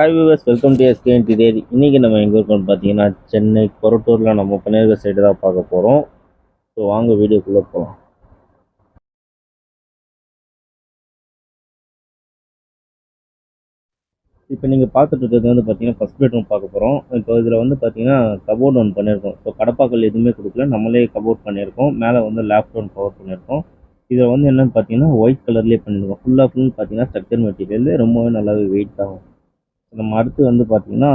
Hi viewers welcome to SK interior இன்றைக்கி நம்ம எங்கே இருக்கோம்னு பார்த்தீங்கன்னா சென்னை கொரட்டூரில் நம்ம பண்ணிருக்க சைடு தான் பார்க்க போகிறோம் ஸோ வாங்க வீடியோக்குள்ளே போகலாம் இப்போ நீங்கள் பார்த்துட்டு இருக்கிறது வந்து பார்த்தீங்கன்னா ஃபஸ்ட் பெட்ரூம் பார்க்க போகிறோம் இப்போ இதில் வந்து பார்த்தீங்கன்னா கபோர்ட் ஒன் பண்ணியிருக்கோம். ஸோ கடப்பாக்கள் எதுவுமே கொடுக்கல. நம்மளே கபோர்ட் பண்ணியிருக்கோம். மேலே வந்து லேப்டாப் ஒன்று கவர் பண்ணியிருக்கோம். இதில் வந்து என்னென்னு பார்த்தீங்கன்னா ஒயிட் கலர்லேயே பண்ணியிருக்கோம். ஃபுல்லாக ஃபுல் பார்த்தீங்கன்னா ஸ்ட்ரக்சர் மெட்டீரியல் ரொம்பவே நல்லாவே வெயிட் ஆகும். நம்ம அடுத்து வந்து பார்த்தீங்கன்னா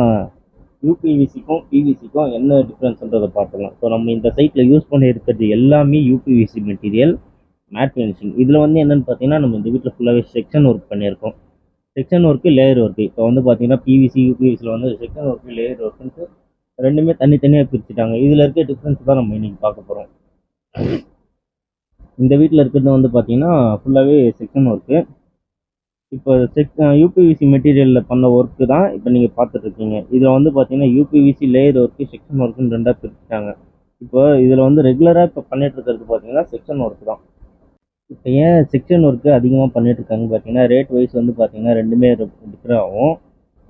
யூபிவிசிக்கும் பிவிசிக்கும் என்ன டிஃப்ரென்ஸ்ன்றதை பார்த்துக்கலாம் ஸோ நம்ம இந்த சைட்டில் யூஸ் பண்ணி இருக்கிறது எல்லாமே யூபிவிசி மெட்டீரியல் மேட் ஃபினிஷிங் இதில் வந்து என்னென்னு பார்த்தீங்கன்னா நம்ம இந்த வீட்டில் ஃபுல்லாகவே செக்ஷன் ஒர்க் பண்ணியிருக்கோம். செக்ஷன் ஒர்க்கு லேயர் ஒர்க்கு இப்போ வந்து பார்த்தீங்கன்னா பிவிசி யூபிவிசியில் வந்து செக்ஷன் ஒர்க்கு லேயர் ஒர்க்குன்ட்டு ரெண்டுமே தனித்தனியாக பிரிச்சுட்டாங்க. இதில் இருக்க டிஃப்ரென்ஸ் தான் நம்ம இன்றைக்கி பார்க்க போகிறோம் இந்த வீட்டில் இருக்கிறது வந்து பார்த்தீங்கன்னா ஃபுல்லாகவே செக்ஷன் ஒர்க்கு இப்போ செக் யூபிவிசி மெட்டீரியலில் பண்ண ஒர்க்கு தான் இப்போ நீங்கள் பார்த்துட்ருக்கீங்க. இதில் வந்து பார்த்தீங்கன்னா யூபிவிசி லேயர் ஒர்க்கு செக்ஷன் ஒர்க்குன்னு ரெண்டாக பிரிச்சுட்டாங்க. இப்போ இதில் வந்து ரெகுலராக இப்போ பண்ணிட்டு பார்த்தீங்கன்னா செக்ஷன் ஒர்க் தான். இப்போ ஏன் செக்ஷன் ஒர்க்கு அதிகமாக பண்ணிட்டு இருக்காங்க பார்த்தீங்கன்னா ரேட் வைஸ் வந்து பார்த்தீங்கன்னா ரெண்டுமே டிஃப்ரெண்ட் ஆகும்.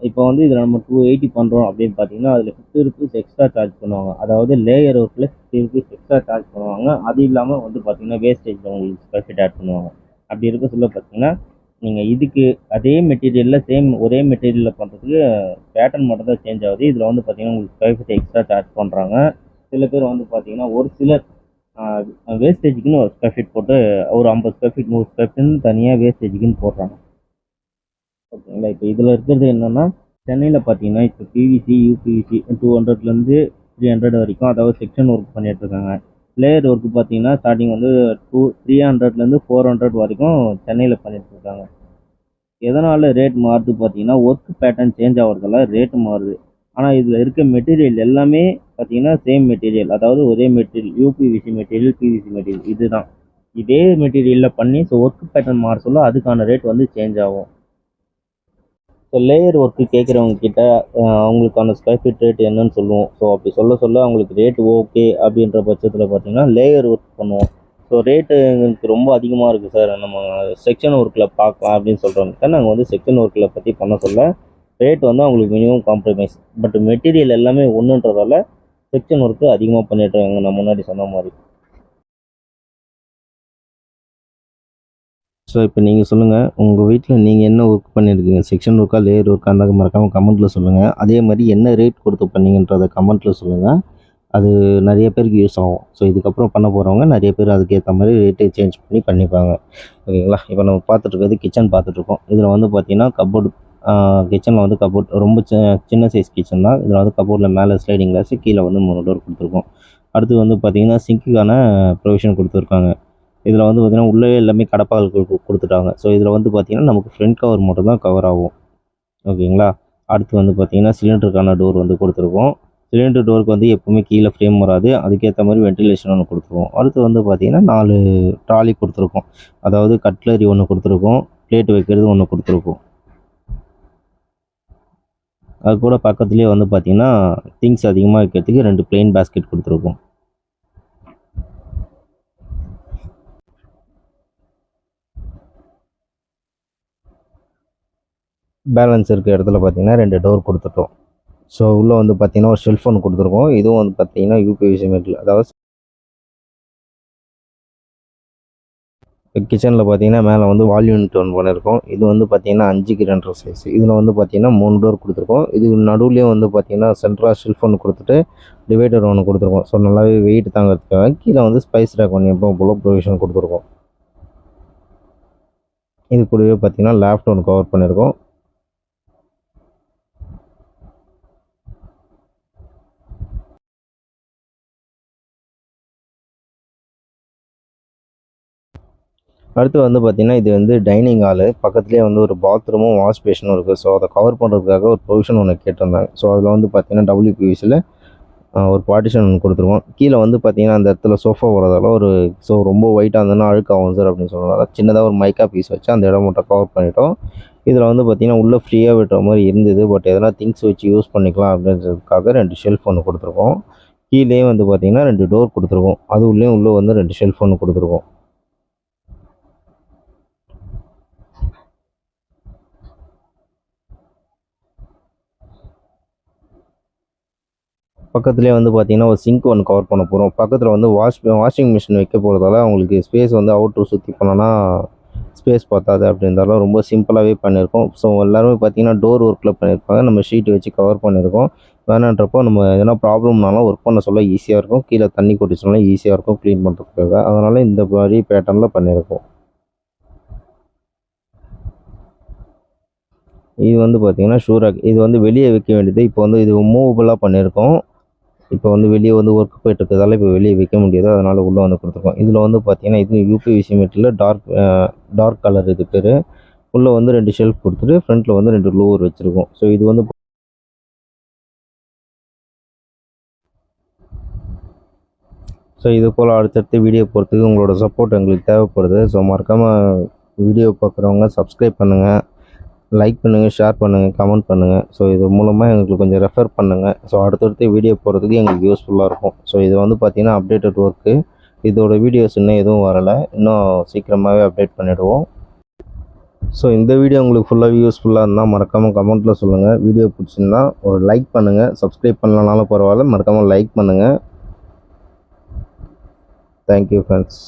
இப்போ வந்து இதில் நம்ம டூ எயிட்டி பண்ணுறோம் அப்படின்னு பார்த்தீங்கன்னா அதில் ஃபிஃப்டி ருபீஸ் எக்ஸ்ட்ரா சார்ஜ் பண்ணுவாங்க. அதாவது லேயர் ஒர்க்கில் ஃபிஃப்டி ருபீஸ் எக்ஸ்ட்ரா சார்ஜ் பண்ணுவாங்க. அது இல்லாமல் வந்து பார்த்தீங்கன்னா வேஸ்டேஜ் உங்களுக்கு ஸ்கொயர் ஆட் பண்ணுவாங்க. அப்படி இருக்க சொல்ல பார்த்தீங்கன்னா நீங்கள் இதுக்கு அதே மெட்டீரியலில் சேம் ஒரே மெட்டீரியலில் பண்ணுறதுக்கு பேட்டர்ன் மட்டும் தான் சேஞ்ச் ஆகுது. இதில் வந்து பார்த்தீங்கன்னா உங்களுக்கு ஸ்கொயர் ஃபீட் எக்ஸ்ட்ரா சார்ஜ் பண்ணுறாங்க சில பேர் வந்து பார்த்திங்கன்னா ஒரு சிலர் வேஸ்டேஜுக்குன்னு ஒரு ஸ்கொயர் ஃபீட் போட்டு ஒரு ஐம்பது ஸ்கொயர் ஃபீட் நூறு ஸ்கொயர் ஃபீட்னு தனியாக வேஸ்டேஜுக்குன்னு போடுறாங்க. ஓகேங்களா? இப்போ இதில் இருக்கிறது என்னென்னா சென்னையில் பார்த்தீங்கன்னா இப்போ பிவிசி யூபிவிசி டூ ஹண்ட்ரட்லேருந்து த்ரீ ஹண்ட்ரட் வரைக்கும் அதாவது செக்ஷன் ஒர்க் பண்ணிகிட்ருக்காங்க லேயர் ஒர்க்கு பார்த்தீங்கன்னா ஸ்டார்டிங் வந்து டூ த்ரீ ஹண்ட்ரட்லேருந்து ஃபோர் ஹண்ட்ரட் வரைக்கும் சென்னையில் பண்ணிகிட்ருக்காங்க எதனால் ரேட் மாறுது பார்த்தீங்கன்னா ஒர்க் பேட்டர்ன் சேஞ்ச் ஆகிறதால ரேட்டு மாறுது. ஆனால் இதில் இருக்க மெட்டீரியல் எல்லாமே பார்த்தீங்கன்னா சேம் மெட்டீரியல் அதாவது ஒரே material UPVC material PVC material இதுதான். இதே மெட்டீரியலில் பண்ணி ஸோ ஒர்க் பேட்டர்ன் மாற சொல்ல அதுக்கான ரேட் வந்து சேஞ்ச் ஆகும். ஸோ லேயர் ஒர்க்கு கேட்குறவங்க கிட்ட அவங்களுக்கான ஸ்கொயர் ஃபீட் ரேட் என்னன்னு சொல்லுவோம். ஸோ அப்படி சொல்ல சொல்ல அவங்களுக்கு ரேட் ஓகே அப்படின்ற பட்சத்தில் பார்த்தீங்கன்னா லேயர் ஒர்க் பண்ணுவோம். ஸோ ரேட்டு எங்களுக்கு ரொம்ப அதிகமாக இருக்குது சார் நம்ம செக்ஷன் ஒர்க்கில் பார்க்கலாம் அப்படின்னு சொல்கிறவங்க நாங்கள் வந்து செக்ஷன் ஒர்க்கில் பற்றி பண்ண சொல்ல ரேட் வந்து அவங்களுக்கு மினிமம் காம்ப்ரமைஸ் பட் மெட்டீரியல் எல்லாமே ஒன்றுன்றதால செக்ஷன் ஒர்க்கு அதிகமாக பண்ணிட்டுருக்காங்க நான் முன்னாடி சொன்ன மாதிரி. ஸோ இப்போ நீங்கள் சொல்லுங்கள் உங்கள் வீட்டில் நீங்கள் என்ன ஒர்க் பண்ணியிருக்கீங்க செக்ஷன் ஒர்க்கா லேயர் ஒர்க்கா அந்த மறக்காமல் கமெண்ட்டில் சொல்லுங்கள் அதே மாதிரி என்ன ரேட் கொடுத்து பண்ணீங்கன்றதை கமெண்ட்டில் சொல்லுங்கள் அது நிறைய பேருக்கு யூஸ் ஆகும். ஸோ இதுக்கப்புறம் பண்ண போகிறவங்க நிறைய பேர் அதுக்கேற்ற மாதிரி ரேட்டை சேஞ்ச் பண்ணி பண்ணிப்பாங்க. ஓகேங்களா இப்போ நம்ம பார்த்துட்ருக்கிறது கிச்சன் பார்த்துட்ருக்கோம் இதில் வந்து பார்த்தீங்கன்னா கபோர்டு கிச்சனில் வந்து கபோர்ட் ரொம்ப சின்ன சைஸ் கிச்சன் தான். இதில் வந்து கபோர்டில் மேலே ஸ்லைடிங் கிளாஸ் கீழே வந்து மூணு டோர் கொடுத்துருக்கோம். அடுத்து வந்து பார்த்திங்கன்னா சிங்க்குக்கான ப்ரொவிஷன் கொடுத்துருக்காங்க. இதில் வந்து பார்த்திங்கன்னா உள்ளே எல்லாமே கடப்பால் கொடுத்துட்டாங்க. ஸோ இதில் வந்து பார்த்திங்கன்னா நமக்கு ஃப்ரண்ட் கவர் மட்டும் தான் கவர் ஆகும். ஓகேங்களா? அடுத்து வந்து பார்த்திங்கன்னா சிலிண்டருக்கான டோர் வந்து கொடுத்துருக்கோம். சிலிண்டர் டோருக்கு வந்து எப்போவுமே கீழே ஃப்ரேம் வராது. அதுக்கேற்ற மாதிரி வென்டிலேஷன் ஒன்று கொடுத்துருவோம் அடுத்து வந்து பார்த்திங்கன்னா நாலு ட்ராலி கொடுத்துருக்கோம். அதாவது கட்லரி ஒன்று கொடுத்துருக்கோம். பிளேட் வைக்கிறது ஒன்று கொடுத்துருக்கோம். அது கூட பக்கத்துலேயே வந்து பார்த்திங்கன்னா திங்ஸ் அதிகமாக வைக்கிறதுக்கு ரெண்டு பிளெயின் பேஸ்கெட் கொடுத்துருக்கோம். பேலன்ஸ் இருக்க இடத்துல பார்த்தீங்கன்னா ரெண்டு டோர் கொடுத்துட்டோம். ஸோ உள்ளே வந்து பார்த்தீங்கன்னா ஒரு ஷெல்ஃப் ஒன்று கொடுத்துருக்கோம். இதுவும் வந்து பார்த்தீங்கன்னா யூபிவிசி மெட்டில் அதாவது கிச்சனில் பார்த்தீங்கன்னா மேலே வந்து வால்யூம் டோன் பண்ணியிருக்கோம் இது வந்து பார்த்தீங்கன்னா அஞ்சுக்கு ரெண்டரை சைஸ் இதில் வந்து பார்த்தீங்கன்னா மூணு டோர் கொடுத்துருக்கோம். இது நடுவுலேயே வந்து பார்த்தீங்கன்னா சென்ட்ரா ஷெல்ஃப் ஒன்று கொடுத்துட்டு டிவைடர் ஒன்று கொடுத்துருக்கோம். ஸோ நல்லாவே வெயிட் தாங்கிறதுக்காக கீழே வந்து ஸ்பைஸ் ரேக் ஒன்று எப்போ போல ப்ரொவிஷன் கொடுத்துருக்கோம். இது கூடவே பார்த்தீங்கன்னா லேப்ட் கவர் பண்ணியிருக்கோம் அடுத்து வந்து பார்த்திங்கன்னா இது வந்து டைனிங் ஹாலு பக்கத்துலேயே வந்து ஒரு பாத்ரூமும் வாஷ் பேஷனும் இருக்குது ஸோ அதை கவர் பண்ணுறதுக்காக ஒரு ப்ரொவிஷன் ஒன்று கேட்டிருந்தாங்க. ஸோ அதில் வந்து பார்த்திங்கன்னா டபிள்யூபிவிசியில் ஒரு பார்ட்டிஷன் ஒன்று கொடுத்துருவோம். கீழே வந்து பார்த்திங்கன்னா அந்த இடத்துல சோஃபா வரதால ஒரு ஸோ ரொம்ப ஒயிட்டாக இருந்ததுன்னா அழுக்காகும் சார் அப்படின்னு சொன்னதால சின்னதாக ஒரு மைக்கா பீஸ் வச்சு அந்த இடம் மட்டும் கவர் பண்ணிட்டோம். இதில் வந்து பார்த்திங்கன்னா உள்ளே ஃப்ரீயாக விட்டுற மாதிரி இருந்தது. பட் எதனா திங்ஸ் வச்சு யூஸ் பண்ணிக்கலாம் அப்படின்றதுக்காக ரெண்டு ஷெல்ஃப் ஒன்று கொடுத்துருக்கோம். கீழே வந்து பார்த்திங்கன்னா ரெண்டு டோர் கொடுத்துருக்கோம். அது உள்ளே உள்ளே வந்து ரெண்டு ஷெல்ஃப் ஒன்று கொடுத்துருக்கோம். பக்கத்துலேயே வந்து பார்த்தீங்கன்னா ஒரு சிங்க் ஒன்று கவர் பண்ண போகிறோம் பக்கத்தில் வந்து வாஷ் வாஷிங் மிஷின் வைக்க போகிறதால அவங்களுக்கு ஸ்பேஸ் வந்து அவுட்ரு சுற்றி போனோன்னா ஸ்பேஸ் பார்த்தாது அப்படின்றதால ரொம்ப சிம்பிளாகவே பண்ணியிருக்கோம். ஸோ எல்லாருமே பார்த்தீங்கன்னா டோர் ஒர்க்கில் பண்ணியிருப்பாங்க. நம்ம ஷீட் வச்சு கவர் பண்ணியிருக்கோம். வேணான்றப்போ நம்ம எதனா ப்ராப்ளம்னாலும் ஒர்க் பண்ண சொல்ல ஈஸியாக இருக்கும். கீழே தண்ணி கொட்டிச்சுனாலும் ஈஸியாக இருக்கும் க்ளீன் பண்ணுறதுக்காக அதனால் இந்த மாதிரி பேட்டர்னில் பண்ணியிருக்கோம். இது வந்து பார்த்தீங்கன்னா ஷூராக் இது வந்து வெளியே வைக்க வேண்டியது. இப்போ வந்து இது மூவபுளாக பண்ணியிருக்கோம். இப்போ வந்து வெளியே வந்து ஒர்க் போயிட்டு இருக்கிறதால இப்போ வெளியே வைக்க முடியாது. அதனால் உள்ளே வந்து கொடுத்துருக்கோம். இதில் வந்து பார்த்தீங்கன்னா இது UPVC material dark dark colour இது பேர். உள்ளே வந்து ரெண்டு ஷெல்ஃப் கொடுத்துட்டு ஃப்ரண்ட்டில் வந்து ரெண்டு லோவர் வச்சுருக்கோம். ஸோ இது வந்து ஸோ இது போல் அடுத்தடுத்து வீடியோ போகிறதுக்கு உங்களோட சப்போர்ட் எங்களுக்கு தேவைப்படுது. ஸோ மறக்காமல் வீடியோ பார்க்குறவங்க சப்ஸ்கிரைப் பண்ணுங்கள் லைக் பண்ணுங்கள் ஷேர் பண்ணுங்கள் கமெண்ட் பண்ணுங்கள் ஸோ இது மூலமாக எங்களுக்கு கொஞ்சம் ரெஃபர் பண்ணுங்கள் ஸோ அடுத்தடுத்து வீடியோ போகிறதுக்கு எங்களுக்கு யூஸ்ஃபுல்லாக இருக்கும். ஸோ இது வந்து பார்த்திங்கன்னா அப்டேட்டட் ஒர்க்கு இதோட வீடியோஸ் இன்னும் எதுவும் வரலை. இன்னும் சீக்கிரமாகவே அப்டேட் பண்ணிவிடுவோம் ஸோ இந்த வீடியோ உங்களுக்கு ஃபுல்லாக யூஸ்ஃபுல்லாக இருந்தால் மறக்காமல் கமெண்ட்டில் சொல்லுங்கள் வீடியோ பிடிச்சிருந்தா ஒரு லைக் பண்ணுங்கள் சப்ஸ்கிரைப் பண்ணலனாலும் பரவாயில்ல. மறக்காமல் லைக் பண்ணுங்கள் தேங்க்யூ ஃப்ரெண்ட்ஸ்